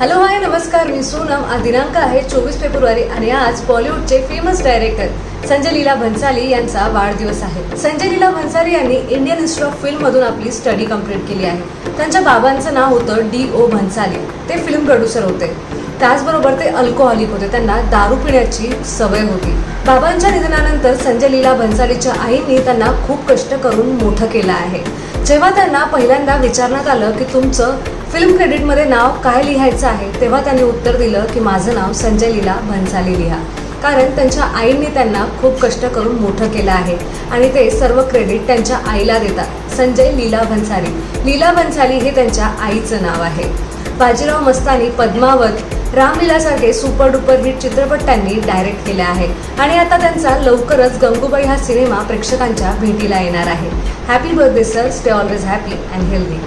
Hello hi नमस्कार. मी सोनम. आज दिनांक आहे चोवीस फेब्रुवारी आणि आज बॉलिवूडचे फेमस डायरेक्टर संजय लीला भन्साली यांचा वाढदिवस आहे. संजय लीला भन्साली यांनी इंडियन इन्स्टिट्यूट ऑफ फिल्म मधून आपली स्टडी कंप्लीट केली आहे. त्यांच्या बाबांचं नाव होतं डी ओ भन्साली. ते फिल्म प्रोड्युसर होते. त्याचबरोबर ते अल्कोहॉलिक होते. त्यांना दारू पिण्याची सवय होती. बाबांच्या निधनानंतर संजय लीला भन्सालीच्या आईंनी त्यांना खूप कष्ट करून मोठं केलं आहे. जेव्हा त्यांना पहिल्यांदा विचारण्यात आलं की तुमचं फिल्म क्रेडिटमध्ये नाव काय लिहायचं आहे तेव्हा त्यांनी उत्तर दिलं की माझं नाव संजय लीला भन्साली लिहा. कारण त्यांच्या आईंनी त्यांना खूप कष्ट करून मोठं केलं आहे आणि ते सर्व क्रेडिट त्यांच्या आईला देतात संजय लीला भन्साली. लीला भन्साली हे त्यांच्या आईचं नाव आहे. बाजीराव मस्तानी पद्मावत रामलीलासारखे सुपर डुपर हिट चित्रपट त्यांनी डायरेक्ट केले आहे. आणि आता त्यांचा लवकरच गंगूबाई हा सिनेमा प्रेक्षकांच्या भेटीला येणार आहे. Happy birthday sir stay always happy and healthy